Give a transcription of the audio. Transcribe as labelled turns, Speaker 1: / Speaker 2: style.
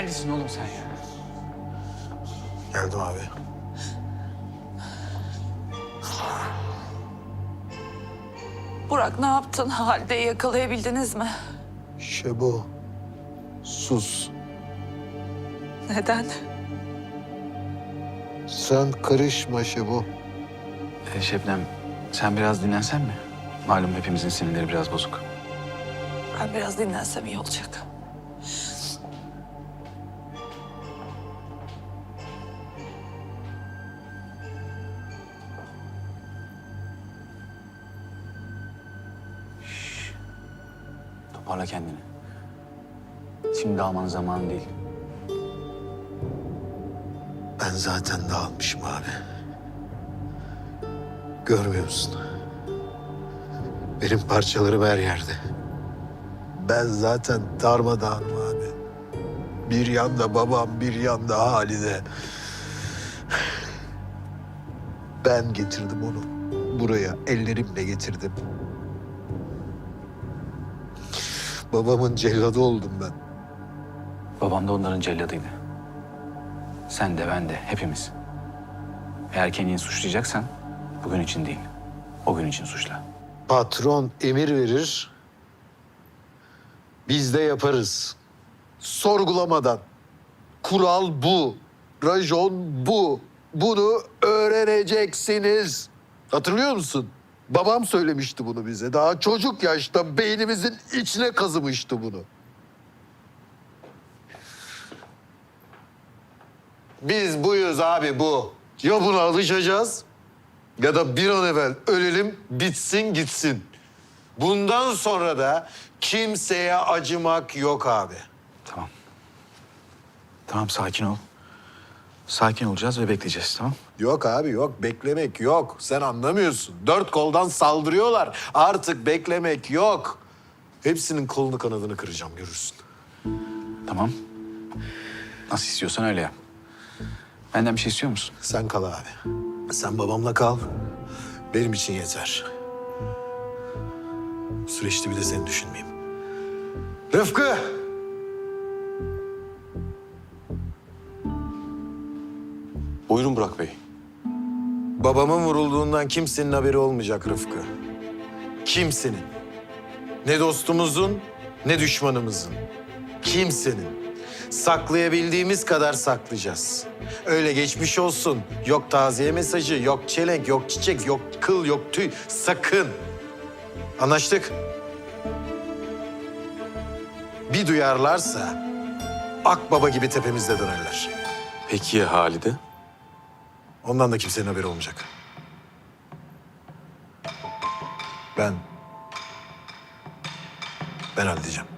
Speaker 1: Neredesin oğlum sen ya?
Speaker 2: Geldim abi.
Speaker 3: Burak ne yaptın? Halide'yi yakalayabildiniz mi?
Speaker 2: Şebo. Sus.
Speaker 3: Neden?
Speaker 2: Sen karışma Şebo.
Speaker 1: Ee, Şebnem sen biraz dinlensen mi? Malum hepimizin sinirleri biraz bozuk.
Speaker 3: Ben biraz dinlensem iyi olacak.
Speaker 1: Toparla kendini. Şimdi dağılmanın zamanı değil.
Speaker 2: Ben zaten dağılmışım abi. Görmüyor musun? Benim parçalarım her yerde. Ben zaten darmadağınım abi. Bir yanda babam, bir yanda Halide. Ben getirdim onu. Buraya ellerimle getirdim. Babamın celladı oldum ben.
Speaker 1: Babam da onların celladıydı. Sen de ben de hepimiz. Eğer kendini suçlayacaksan bugün için değil, o gün için suçla.
Speaker 2: Patron emir verir. Biz de yaparız. Sorgulamadan. Kural bu. Rajon bu. Bunu öğreneceksiniz. Hatırlıyor musun? Babam söylemişti bunu bize. Daha çocuk yaşta beynimizin içine kazımıştı bunu. Biz buyuz abi bu. Ya buna alışacağız ya da bir an evvel ölelim, bitsin gitsin. Bundan sonra da kimseye acımak yok abi.
Speaker 1: Tamam. Tamam sakin ol. Sakin olacağız ve bekleyeceğiz tamam?
Speaker 2: Yok abi yok, beklemek yok. Sen anlamıyorsun. Dört koldan saldırıyorlar. Artık beklemek yok. Hepsinin kolunu kanadını kıracağım görürsün.
Speaker 1: Tamam. Nasıl istiyorsan öyle yap. Benden bir şey istiyor musun?
Speaker 2: Sen kal abi. Sen babamla kal. Benim için yeter. Süreçte bir de seni düşünmeyeyim. Rıfkı!
Speaker 4: Burak Bey.
Speaker 2: Babamın vurulduğundan kimsenin haberi olmayacak Rıfkı. Kimsenin. Ne dostumuzun ne düşmanımızın. Kimsenin. Saklayabildiğimiz kadar saklayacağız. Öyle geçmiş olsun. Yok taziye mesajı, yok çelenk, yok çiçek, yok kıl, yok tüy. Sakın. Anlaştık. Bir duyarlarsa akbaba gibi tepemizde dönerler.
Speaker 4: Peki ya Halide?
Speaker 2: Ondan da kimsenin haberi olmayacak. Ben... Ben halledeceğim.